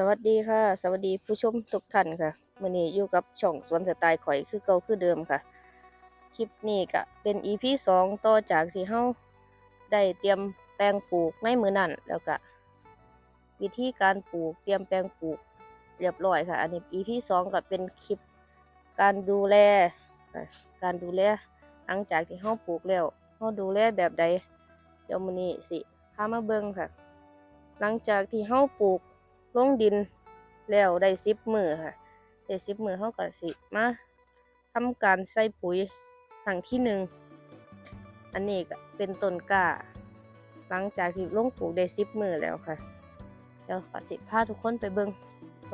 สวัสดีค่ะ สวัสดีผู้ชมทุกท่านค่ะวันนี้อยู่กับช่องสวนสไตล์ข่อยคือเก่าคือเดิมค่ะ คลิปนี้ก็เป็น EP สองต่อจากที่เฮาได้เตรียมแปลงปลูกในมือนั่นแล้วก็วิธีการปลูกเตรียมแปลงปลูกเรียบร้อยค่ะ อันนี้ EP สองก็เป็นคลิปการดูแลการดูแลหลังจากที่เฮาปลูกแล้วเฮาดูแลแบบใดเดี๋ยวมื้อนี้สิพามาเบิ่งค่ะ หลังจากที่เฮาปลูก ลงดินแล้วได้สิบมือค่ะได้สิบมือเฮาก็สิมาทำการใส่ปุ๋ยครั้งที่หนึ่งอันนี้ก็เป็นต้นกล้า หลังจากที่ลงปลูกได้สิบมือแล้วค่ะเดี๋ยวก็สิพาทุกคนไปเบิ่ง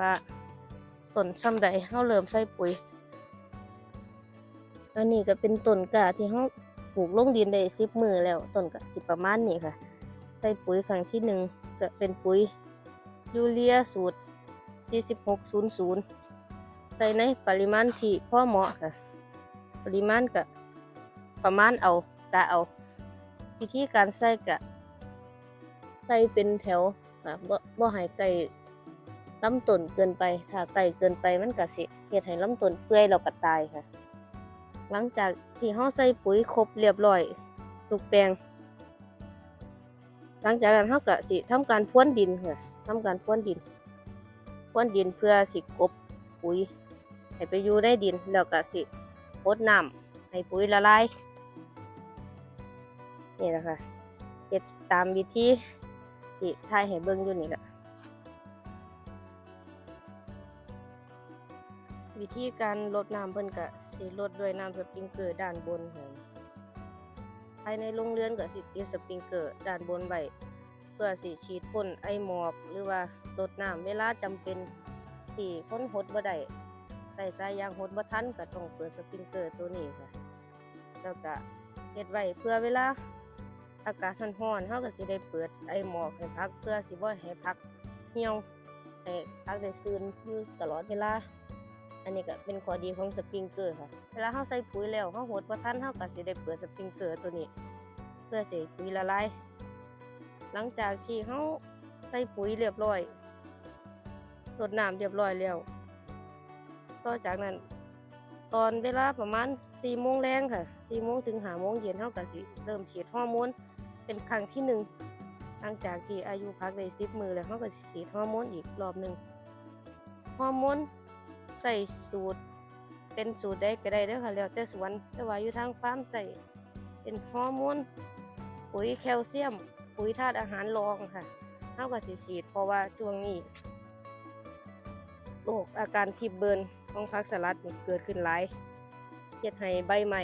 ว่าต้นซ้ำใดเฮาเริ่มใส่ปุ๋ย อันนี้ก็เป็นต้นกล้าที่เฮาปลูกลงดินได้สิบมือแล้วต้นก็สิประมาณนี้ค่ะ ใส่ปุ๋ยครั้งที่หนึ่งก็เป็นปุ๋ย ยูเรียสูตร 4600 ใส่ในปริมาณที่พอเหมาะค่ะ ปริมาณก็ประมาณเอากะเอา วิธีการใส่ก็ใส่เป็นแถวค่ะบ่บ่ให้ไก่ลำต้นเกินไป ถ้าไก่เกินไปมันก็สิเฮ็ดให้ลำต้นเปื่อยแล้วก็ตายค่ะ หลังจากที่เฮาใส่ปุ๋ยครบเรียบร้อยทุกแปลงหลังจากนั้นเราก็สิทำการพรวนดินค่ะ ทำการพรวนดินพรวนดินเพื่อสิกบปุ๋ยให้ไปอยู่ในดินแล้วก็สิพดน้ำให้ปุ๋ยละลายนี่แหละค่ะเฮ็ดตามวิธีที่ถ่ายให้เบิ่งอยู่นี่แหละวิธีการลดน้ำเพิ่นก็สิลดด้วยน้ำสปริงเกอร์ด้านบนค่ะภายในโรงเรือนก็สิติดสปริงเกอร์ด้านบนไว้ เพื่อสิฉีดพ่นไอหมอกหรือว่ารดน้ำเวลาจำเป็นที่คนหดบ่ได้ใส่สายยางหดบ่ทันก็ต้องเปิดสปริงเกอร์ตัวนี้ค่ะแล้วก็เฮ็ดไว้เพื่อเวลาอากาศร้อนๆเฮาก็สิได้เปิดไอหมอกให้พักเพื่อสิบ่ให้พักเหี่ยวให้พักได้ซื่นอยู่ตลอดเวลา อันนี้ก็เป็นข้อดีของสปริงเกอร์ค่ะ เวลาเฮาใส่ปุ๋ยแล้วเฮาหดบ่ทันเฮาก็สิได้เปิดสปริงเกอร์ตัวนี้ เพื่อสิปุ๋ยละลาย หลังจากที่เฮาใส่ปุ๋ยเรียบร้อยรดน้ำเรียบร้อยแล้วต่อจากนั้น ตอนเวลาประมาณ4โมงแรงค่ะ4โมงถึง5โมงเย็นเฮาก็สิเริ่มฉีดฮอร์โมนเป็นครั้งที่หนึ่งหลังจากที่อายุพักได้10มื้อแล้วเฮาก็สิฉีดฮอร์โมนอีกรอบหนึ่งฮอร์โมนใส่สูตรเป็นสูตรใดก็ได้เด้อค่ะแล้วแต่สวนแต่ว่าอยู่ทางฟาร์มใส่เป็นฮอร์โมนปุ๋ยแคลเซียม ปุ๋ยธาตุอาหารรองค่ะเท่ากับสีฉีดเพราะว่าช่วงนี้โรคอาการทิบเบิร์นของผักสลัดเกิดขึ้นหลายเฮ็ดให้ใบใหม่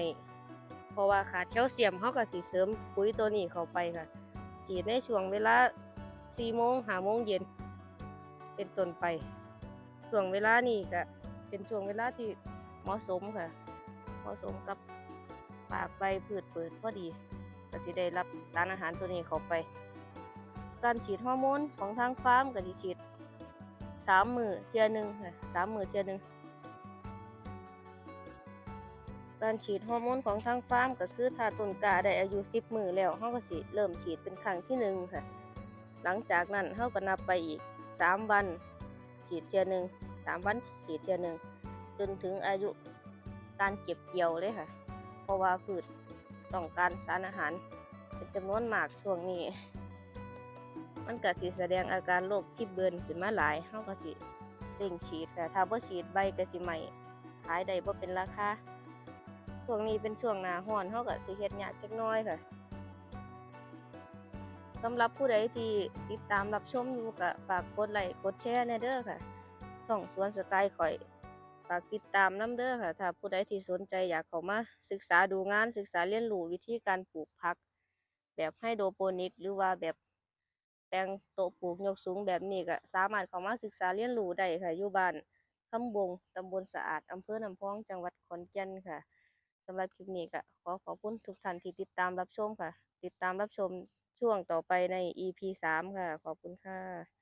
เพราะว่าขาดแคลเซียมเขาก็สีเสริมปุ๋ยตัวนี้เข้าไปค่ะ ฉีดในช่วงเวลา4โมง5โมงเย็นเป็นต้นไปช่วงเวลานี้ก็เป็นช่วงเวลาที่เหมาะสมค่ะ เหมาะสมกับปากใบพืชเปิดพอดี ก็สิได้รับสารอาหารตัวนี้เข้าไป การฉีดฮอร์โมนของทางฟาร์มก็สิฉีดสามมือเทียหนึ่งค่ะสามมือเทียหนึ่งการฉีดฮอร์โมนของทางฟาร์มก็คือถ้าต้นกาได้อายุสิบมือแล้วเขาก็สิเริ่มฉีดเป็นครั้งที่หนึ่งค่ะ หลังจากนั้นเขาก็นับไปอีกสามวัน ฉีดเทียหนึ่งสามวันฉีดเทียหนึ่งจนถึงอายุการเก็บเกี่ยวเลยค่ะ เพราะว่าพืช ต้องการสารอาหาร เป็นจำนวนมากช่วงนี้ มันก็สิแสดงอาการโรคที่เบิร์นขึ้นมาหลายเฮาก็สิเร่งฉีดค่ถ้าบ่ฉีดใบก็สิใหม่ขายได้บ่เป็นราคาช่วงนี้เป็นช่วงหน้าร้อนเฮาก็สิเฮ็ดยากจักน้อยค่ะสำหรับผู้ใดที่ติดตามรับชมอยู่ก็ฝากกดไลค์กดแชร์แน่เด้อค่ะช่องสวนสไตล์ข่อย ฝากติดตามน้ำเด้อค่ะ ถ้าผู้ใดที่สนใจอยากเข้ามาศึกษาดูงานศึกษาเรียนรู้วิธีการปลูกผัก แบบไฮโดรโปนิก หรือว่าแบบแปลงโตปลูกยกสูงแบบนี้ก็สามารถเข้ามาศึกษาเรียนรู้ได้ค่ะอยู่บ้านคำบงตำบลสะอาดอำเภอน้ำพองจังหวัดขอนแก่นค่ะสำหรับคลิปนี้ก็ขอขอบคุณทุกท่านที่ติดตามรับชมค่ะ ติดตามรับชมช่วงต่อไปใน EP 3 ค่ะ ขอบคุณค่ะ